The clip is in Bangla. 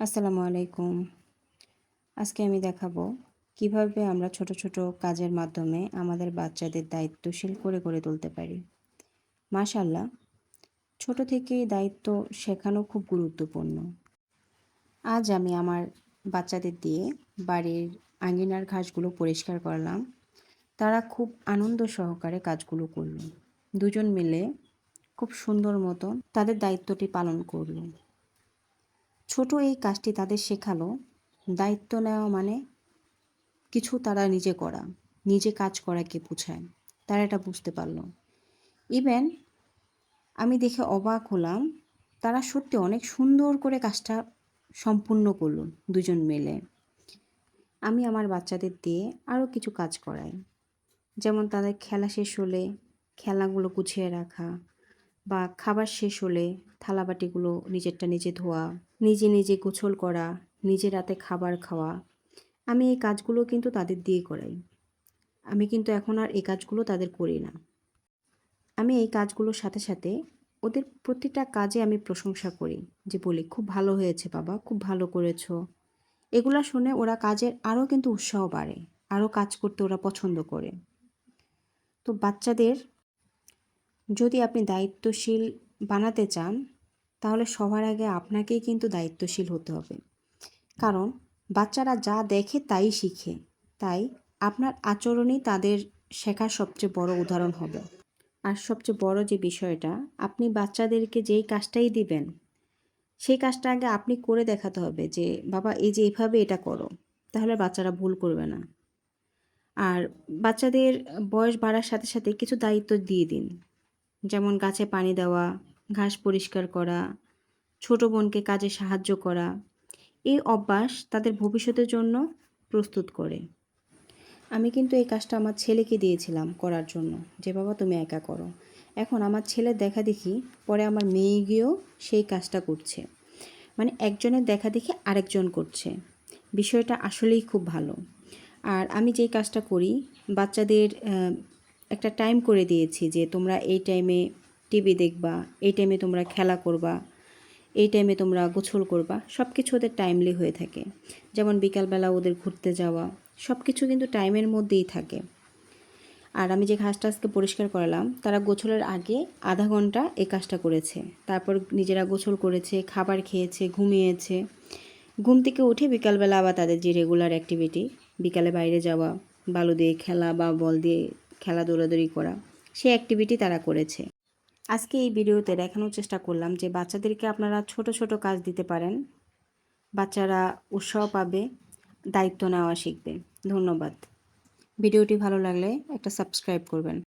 আসসালামু আলাইকুম। আজকে আমি দেখাবো কীভাবে আমরা ছোট ছোট কাজের মাধ্যমে আমাদের বাচ্চাদের দায়িত্বশীল করে গড়ে তুলতে পারি। মাশাল্লাহ ছোট থেকেই দায়িত্ব শেখানো খুব গুরুত্বপূর্ণ। আজ আমি আমার বাচ্চাদের দিয়ে বাড়ির আঙ্গিনার ঘাসগুলো পরিষ্কার করলাম। তারা খুব আনন্দ সহকারে কাজগুলো করল। দুজন মিলে খুব সুন্দর মতন তাদের দায়িত্বটি পালন করল। ছোট এই কাজটি তাদের শেখালো। দায়িত্ব নেওয়া মানে কিছু তারা নিজে করা, নিজে কাজ করাকে বোঝায়। তারা এটা বুঝতে পারল। ইভেন আমি দেখে অবাক হলাম, তারা সত্যি অনেক সুন্দর করে কাজটা সম্পূর্ণ করল দুজন মিলে। আমি আমার বাচ্চাদের দিয়ে আরও কিছু কাজ করাই। যেমন তাদের খেলা শেষ হলে খেলাগুলো গুছিয়ে রাখা বা খাবার শেষ হলে থালাবাটিগুলো নিজেরটা নিজে ধোয়া, নিজে নিজে গোছল করা নিজে রাতে খাবার খাওয়া। আমি এই কাজগুলো কিন্তু তাদের দিয়ে করাই। আমি কিন্তু এখন আর এই কাজগুলো তাদের করি না। আমি এই কাজগুলোর সাথে সাথে ওদের প্রতিটা কাজে আমি প্রশংসা করি যে, বলি, খুব ভালো হয়েছে বাবা, খুব ভালো করেছ। এগুলো শুনে ওরা কাজের আরও কিন্তু উৎসাহ বাড়ে, আরও কাজ করতে ওরা পছন্দ করে। তো বাচ্চাদের যদি আপনি দায়িত্বশীল বানাতে চান, তাহলে সবার আগে আপনাকেই কিন্তু দায়িত্বশীল হতে হবে। কারণ বাচ্চারা যা দেখে তাই শিখে। তাই আপনার আচরণই তাদের শেখার সবচেয়ে বড় উদাহরণ হবে। আর সবচেয়ে বড় যে বিষয়টা, আপনি বাচ্চাদেরকে যেই কাজটাই দিবেন, সেই কাজটা আগে আপনি করে দেখাতে হবে যে, বাবা, এই যে এভাবে এটা করো, তাহলে বাচ্চারা ভুল করবে না। আর বাচ্চাদের বয়স বাড়ার সাথে সাথে কিছু দায়িত্ব দিয়ে দিন। যেমন গাছে পানি দেওয়া, ঘাস পরিষ্কার করা, ছোট বোনকে কাজে সাহায্য করা, এই অভ্যাস তাদের ভবিষ্যতের জন্য প্রস্তুত করে। আমি কিন্তু এই কাজটা আমার ছেলেকে দিয়েছিলাম করার জন্য, যে বাবা তুমি একা করো। এখন আমার ছেলে দেখা দেখি, পরে আমার মেয়ে গিয়েও সেই কাজটা করছে। মানে একজনের দেখা দেখি আরেকজন করছে। বিষয়টা আসলেই খুব ভালো। আর আমি যেই কাজটা করি, বাচ্চাদের একটা টাইম করে দিয়েছি যে তোমরা এই টাইমে টিভি দেখবা, এই টাইমে তোমরা খেলা করবা, এই টাইমে তোমরা গোছল করবা সব কিছু ওদের টাইমলি হয়ে থাকে। যেমন বিকালবেলা ওদের ঘুরতে যাওয়া সব কিছু কিন্তু টাইমের মধ্যেই থাকে। আর আমি যে ঘাসটা আজকে পরিষ্কার করালাম, তারা গোছলের আগে আধা ঘণ্টা এই কাজটা করেছে। তারপর নিজেরা গোছল করেছে, খাবার খেয়েছে, ঘুমিয়েছে। ঘুম থেকে উঠে বিকালবেলা আবার তাদের যে রেগুলার অ্যাক্টিভিটি বিকালে বাইরে যাওয়া, বালু দিয়ে খেলা বা বল দিয়ে খেলা দৌড়াদৌড়ি করা। সেই অ্যাক্টিভিটি তারা করেছে। আজকে এই ভিডিওতে দেখানোর চেষ্টা করলাম যে বাচ্চাদেরকে আপনারা ছোট ছোট কাজ দিতে পারেন। বাচ্চারা উৎসাহ পাবে, দায়িত্ব নেওয়া শিখবে। ধন্যবাদ। ভিডিওটি ভালো লাগলে একটা সাবস্ক্রাইব করবেন।